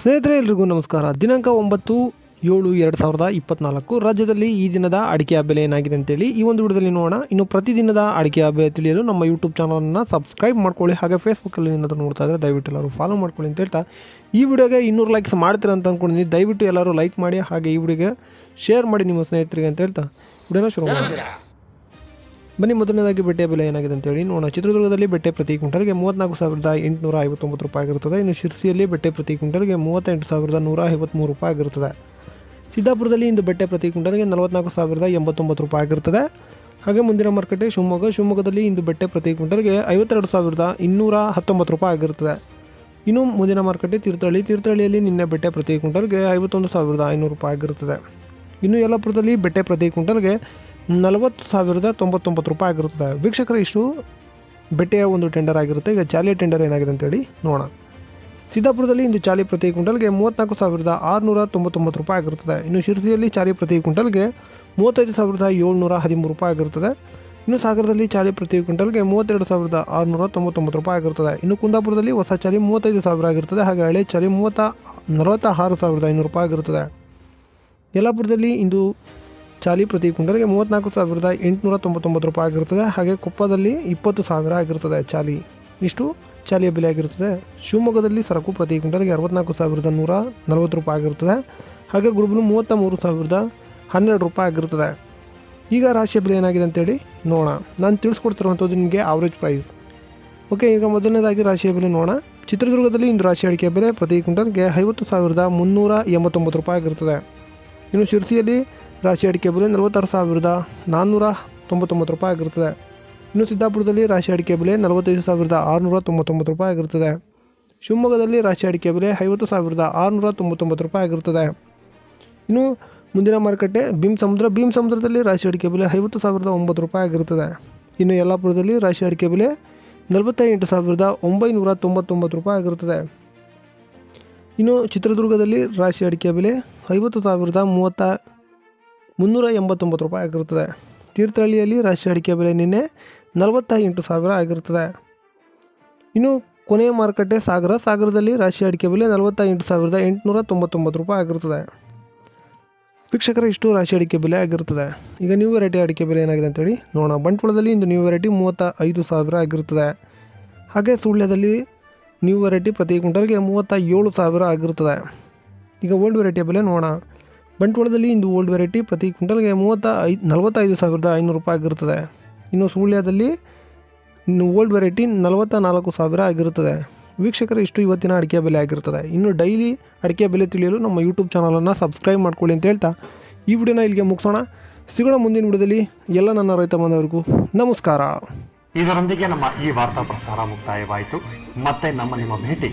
ಸ್ನೇಹಿತರೆ, ಎಲ್ರಿಗೂ ನಮಸ್ಕಾರ. ದಿನಾಂಕ ಒಂಬತ್ತು ಏಳು ಎರಡು ಸಾವಿರದ ಇಪ್ಪತ್ನಾಲ್ಕು. ರಾಜ್ಯದಲ್ಲಿ ಈ ದಿನದ ಅಡಿಕೆಯ ಬೆಲೆ ಏನಾಗಿದೆ ಅಂತೇಳಿ ಈ ಒಂದು ವಿಡಿಯೋದಲ್ಲಿ ನೋಡೋಣ. ಇನ್ನು ಪ್ರತಿದಿನದ ಅಡಿಕೆಯ ಬೆಲೆ ತಿಳಿಯಲು ನಮ್ಮ ಯೂಟ್ಯೂಬ್ ಚಾನಲನ್ನು ಸಬ್ಸ್ಕ್ರೈಬ್ ಮಾಡ್ಕೊಳ್ಳಿ. ಹಾಗೆ ಫೇಸ್ಬುಕ್ಕಲ್ಲಿ ಏನಾದರೂ ನೋಡ್ತಾ ಇದ್ದರೆ ದಯವಿಟ್ಟು ಎಲ್ಲರೂ ಫಾಲೋ ಮಾಡ್ಕೊಳ್ಳಿ ಅಂತ ಹೇಳ್ತಾ. ಈ ವಿಡಿಯೋಗೆ ಇನ್ನೂರು ಲೈಕ್ಸ್ ಮಾಡ್ತೀರಾ ಅಂತ ಅಂದ್ಕೊಂಡಿದ್ದೀನಿ ದಯವಿಟ್ಟು ಎಲ್ಲರೂ ಲೈಕ್ ಮಾಡಿ, ಹಾಗೆ ಈ ವಿಡಿಯೋಗೆ ಶೇರ್ ಮಾಡಿ ನಿಮ್ಮ ಸ್ನೇಹಿತರಿಗೆ ಅಂತ ಹೇಳ್ತಾ. ವಿಡಿಯೋನ ಶುರು ಮಾಡಿ ಬನ್ನಿ ಮೊದಲನೇದಾಗಿ ಬೆಟ್ಟೆ ಬೆಲೆ ಏನಾಗಿದೆ ಅಂತೇಳಿ ನೋಡೋಣ. ಚಿತ್ರದುರ್ಗದಲ್ಲಿ ಬೆಟ್ಟೆ ಪ್ರತಿ ಕ್ವಿಂಟಲ್ಗೆ ಮೂವತ್ತ್ನಾಲ್ಕು ಸಾವಿರದ ಎಂಟುನೂರ ಐವತ್ತೊಂಬತ್ತು ರೂಪಾಯಿ ಆಗಿರುತ್ತದೆ. ಇನ್ನು ಶಿರ್ಸಿಯಲ್ಲಿ ಬೆಟ್ಟೆ ಪ್ರತಿ ಕ್ವಿಂಟಲ್ಗೆ ಮೂವತ್ತೆಂಟು ಸಾವಿರದ ನೂರ ಐವತ್ತ್ಮೂರು ರೂಪಾಯಿ ಆಗಿರುತ್ತದೆ. ಸಿದ್ದಾಪುರದಲ್ಲಿ ಇಂದು ಬೆಟ್ಟೆ ಪ್ರತಿ ಕ್ವಿಂಟಲ್ಗೆ ನಲವತ್ನಾಲ್ಕು ಸಾವಿರದ ಎಂಬತ್ತೊಂಬತ್ತು ರೂಪಾಯಿ ಆಗಿರುತ್ತದೆ. ಹಾಗೆ ಮುಂದಿನ ಮಾರುಕಟ್ಟೆ ಶಿವಮೊಗ್ಗ. ಶಿವಮೊಗ್ಗದಲ್ಲಿ ಇಂದು ಬೆಟ್ಟೆ ಪ್ರತಿ ಕ್ವಿಂಟಲ್ಗೆ ಐವತ್ತೆರಡು ಸಾವಿರದ ಇನ್ನೂರ ಹತ್ತೊಂಬತ್ತು ರೂಪಾಯಿ ಆಗಿರುತ್ತದೆ. ಇನ್ನು ಮುಂದಿನ ಮಾರುಕಟ್ಟೆ ತೀರ್ಥಹಳ್ಳಿ. ತೀರ್ಥಹಳ್ಳಿಯಲ್ಲಿ ನಿನ್ನೆ ಬೆಟ್ಟೆ ಪ್ರತಿ ಕ್ವಿಂಟಲ್ಗೆ ಐವತ್ತೊಂದು ಸಾವಿರದ ಐನೂರು ರೂಪಾಯಿ ಆಗಿರುತ್ತದೆ. ಇನ್ನು ಯಲ್ಲಾಪುರದಲ್ಲಿ ಬೆಟ್ಟೆ ಪ್ರತಿ ಕ್ವಿಂಟಲ್ಗೆ ನಲವತ್ತು ಸಾವಿರದ ತೊಂಬತ್ತೊಂಬತ್ತು ರೂಪಾಯಿ ಆಗಿರುತ್ತದೆ ವೀಕ್ಷಕರ, ಇಷ್ಟು ಬೆಟ್ಟೆಯ ಒಂದು ಟೆಂಡರ್ ಆಗಿರುತ್ತೆ. ಈಗ ಚಾಲಿಯ ಟೆಂಡರ್ ಏನಾಗಿದೆ ಅಂತೇಳಿ ನೋಡೋಣ. ಸಿದ್ದಾಪುರದಲ್ಲಿ ಇಂದು ಚಾಲಿ ಪ್ರತಿ ಕ್ವಿಂಟಲ್ಗೆ ಮೂವತ್ತ್ನಾಲ್ಕು ಸಾವಿರದ ಆರುನೂರ ತೊಂಬತ್ತೊಂಬತ್ತು ರೂಪಾಯಿ ಆಗಿರುತ್ತದೆ ಇನ್ನು ಶಿರಸಿಯಲ್ಲಿ ಚಾಲಿ ಪ್ರತಿ ಕ್ವಿಂಟಲ್ಗೆ ಮೂವತ್ತೈದು ಸಾವಿರದ ಏಳ್ನೂರ ಹದಿಮೂರು ರೂಪಾಯಿ ಆಗಿರುತ್ತದೆ ಇನ್ನು ಸಾಗರದಲ್ಲಿ ಚಾಲಿ ಪ್ರತಿ ಕ್ವಿಂಟಲ್ಗೆ ಮೂವತ್ತೆರಡು ಸಾವಿರದ ಆರುನೂರ ತೊಂಬತ್ತೊಂಬತ್ತು ರೂಪಾಯಿ ಆಗಿರುತ್ತದೆ ಇನ್ನು ಕುಂದಾಪುರದಲ್ಲಿ ಹೊಸ ಚಾಲಿ ಮೂವತ್ತೈದು ಸಾವಿರ ಆಗಿರುತ್ತದೆ. ಹಾಗೆ ಹಳೆ ಚಾಲಿ ಮೂವತ್ತ ನಲವತ್ತ ಆರು ಸಾವಿರದ ಐನೂರು ರೂಪಾಯಿ ಆಗಿರುತ್ತದೆ ಯಲ್ಲಾಪುರದಲ್ಲಿ ಇಂದು ಚಾಲಿ ಪ್ರತಿ ಕ್ವಿಂಟಲ್ಗೆ ಮೂವತ್ತ್ನಾಲ್ಕು ಸಾವಿರದ ಎಂಟುನೂರ ತೊಂಬತ್ತೊಂಬತ್ತು ರೂಪಾಯಿ ಆಗಿರುತ್ತದೆ. ಹಾಗೆ ಕೊಪ್ಪದಲ್ಲಿ ಇಪ್ಪತ್ತು ಸಾವಿರ ಆಗಿರುತ್ತದೆ ಚಾಲಿ. ಇಷ್ಟು ಚಾಲಿಯ ಬೆಲೆ ಆಗಿರುತ್ತದೆ. ಶಿವಮೊಗ್ಗದಲ್ಲಿ ಸರಕು ಪ್ರತಿ ಕ್ವಿಂಟಲ್ಗೆ ಅರವತ್ನಾಲ್ಕು ಸಾವಿರದ ನೂರ ನಲವತ್ತು ರೂಪಾಯಿ ಆಗಿರುತ್ತದೆ. ಹಾಗೆ ಗುರುಬಲು ಮೂವತ್ತ ಮೂರು ಸಾವಿರದ ಹನ್ನೆರಡು ರೂಪಾಯಿ ಆಗಿರುತ್ತದೆ. ಈಗ ರಾಶಿಯ ಬೆಲೆ ಏನಾಗಿದೆ ಅಂತೇಳಿ ನೋಡೋಣ. ನಾನು ತಿಳಿಸ್ಕೊಡ್ತಿರುವಂಥದ್ದು ನಿಮಗೆ ಆವ್ರೇಜ್ ಪ್ರೈಸ್ ಓಕೆ ಈಗ ಮೊದಲನೇದಾಗಿ ರಾಶಿಯ ಬೆಲೆ ನೋಡೋಣ. ಚಿತ್ರದುರ್ಗದಲ್ಲಿ ಇಂದು ರಾಶಿ ಅಡಿಕೆ ಬೆಲೆ ಪ್ರತಿ ಕ್ವಿಂಟಲ್ಗೆ ಐವತ್ತು ಸಾವಿರದ ಮುನ್ನೂರ ಎಂಬತ್ತೊಂಬತ್ತು ರೂಪಾಯಿ ಆಗಿರುತ್ತದೆ. ಇನ್ನು ಶಿರ್ಸಿಯಲ್ಲಿ ರಾಶಿ ಅಡಿಕೆ ಬೆಲೆ ನಲವತ್ತಾರು ಸಾವಿರದ ನಾನ್ನೂರ ತೊಂಬತ್ತೊಂಬತ್ತು ರೂಪಾಯಿ ಆಗಿರುತ್ತದೆ. ಇನ್ನು ಸಿದ್ದಾಪುರದಲ್ಲಿ ರಾಶಿ ಅಡಿಕೆ ಬೆಲೆ ನಲವತ್ತೈದು ಸಾವಿರದ ಆರುನೂರ ತೊಂಬತ್ತೊಂಬತ್ತು ರೂಪಾಯಿ ಆಗಿರುತ್ತದೆ. ಶಿವಮೊಗ್ಗದಲ್ಲಿ ರಾಶಿ ಅಡಿಕೆ ಬೆಲೆ ಐವತ್ತು ಸಾವಿರದ ಆರುನೂರ ತೊಂಬತ್ತೊಂಬತ್ತು ರೂಪಾಯಿ ಆಗಿರುತ್ತದೆ. ಇನ್ನು ಮುಂದಿನ ಮಾರುಕಟ್ಟೆ ಭೀಮ್ ಸಮುದ್ರ ಭೀಮ್ ಸಮುದ್ರದಲ್ಲಿ ರಾಶಿ ಅಡಿಕೆ ಬೆಲೆ ಐವತ್ತು ಸಾವಿರದ ಒಂಬತ್ತು ರೂಪಾಯಿ ಆಗಿರುತ್ತದೆ. ಇನ್ನು ಯಲ್ಲಾಪುರದಲ್ಲಿ ರಾಶಿ ಅಡಿಕೆ ಬೆಲೆ ನಲವತ್ತೆಂಟು ಸಾವಿರದ ಒಂಬೈನೂರ ತೊಂಬತ್ತೊಂಬತ್ತು ರೂಪಾಯಿ ಆಗಿರುತ್ತದೆ. ಇನ್ನು ಚಿತ್ರದುರ್ಗದಲ್ಲಿ ರಾಶಿ ಅಡಿಕೆ ಬೆಲೆ ಐವತ್ತು ಸಾವಿರದ ಮೂವತ್ತ ಮುನ್ನೂರ ಎಂಬತ್ತೊಂಬತ್ತು ರೂಪಾಯಿ ಆಗಿರುತ್ತದೆ. ತೀರ್ಥಹಳ್ಳಿಯಲ್ಲಿ ರಾಶಿ ಅಡಿಕೆ ಬೆಲೆ ನಿನ್ನೆ ನಲವತ್ತ ಎಂಟು ಸಾವಿರ ಆಗಿರುತ್ತದೆ. ಇನ್ನು ಕೊನೆಯ ಮಾರುಕಟ್ಟೆ ಸಾಗರ, ಸಾಗರದಲ್ಲಿ ರಾಶಿ ಅಡಿಕೆ ಬೆಲೆ ನಲವತ್ತ ಎಂಟು ಸಾವಿರದ ಎಂಟುನೂರ ತೊಂಬತ್ತೊಂಬತ್ತು ರೂಪಾಯಿ ಆಗಿರುತ್ತದೆ. ವೀಕ್ಷಕರ, ಇಷ್ಟು ರಾಶಿ ಅಡಿಕೆ ಬೆಲೆ ಆಗಿರುತ್ತದೆ. ಈಗ ನ್ಯೂ ವೆರೈಟಿ ಅಡಿಕೆ ಬೆಲೆ ಏನಾಗಿದೆ ಅಂತೇಳಿ ನೋಡೋಣ. ಬಂಟ್ವಾಳದಲ್ಲಿ ಇಂದು ನ್ಯೂ ವೆರೈಟಿ ಮೂವತ್ತ ಐದು ಸಾವಿರ ಆಗಿರುತ್ತದೆ. ಹಾಗೆ ಸುಳ್ಯದಲ್ಲಿ ನ್ಯೂ ವೆರೈಟಿ ಪ್ರತಿ ಕ್ವಿಂಟಲ್ಗೆ ಮೂವತ್ತ ಏಳು ಸಾವಿರ ಆಗಿರುತ್ತದೆ. ಈಗ ಓಲ್ಡ್ ವೆರೈಟಿಯ ಬೆಲೆ ನೋಡೋಣ. ಬಂಟ್ವಾಳದಲ್ಲಿ ಇಂದು ಓಲ್ಡ್ ವೆರೈಟಿ ಪ್ರತಿ ಕ್ವಿಂಟಲ್ಗೆ ಮೂವತ್ತ ಐದು ನಲವತ್ತೈದು ಸಾವಿರದ ಐನೂರು ರೂಪಾಯಿ ಆಗಿರುತ್ತದೆ. ಇನ್ನು ಸುಳ್ಯದಲ್ಲಿ ಇನ್ನು ಓಲ್ಡ್ ವೆರೈಟಿ ನಲವತ್ತ ನಾಲ್ಕು ಸಾವಿರ ಆಗಿರುತ್ತದೆ. ವೀಕ್ಷಕರು, ಇಷ್ಟು ಇವತ್ತಿನ ಅಡಿಕೆ ಬೆಲೆ ಆಗಿರುತ್ತದೆ. ಇನ್ನು ಡೈಲಿ ಅಡಿಕೆ ಬೆಲೆ ತಿಳಿಯಲು ನಮ್ಮ ಯೂಟ್ಯೂಬ್ ಚಾನಲನ್ನು ಸಬ್ಸ್ಕ್ರೈಬ್ ಮಾಡ್ಕೊಳ್ಳಿ ಅಂತ ಹೇಳ್ತಾ ಈ ವಿಡಿಯೋನ ಇಲ್ಲಿಗೆ ಮುಗಿಸೋಣ. ಸಿಗೋಣ ಮುಂದಿನ ವಿಡಿಯೋದಲ್ಲಿ ಎಲ್ಲ ನನ್ನ ರೈತ ಬಂದವರಿಗೂ ನಮಸ್ಕಾರ. ಇದರೊಂದಿಗೆ ನಮ್ಮ ಈ ವಾರ್ತಾ ಪ್ರಸಾರ ಮುಕ್ತಾಯವಾಯಿತು. ಮತ್ತೆ ನಮ್ಮ ನಿಮ್ಮ ಭೇಟಿ.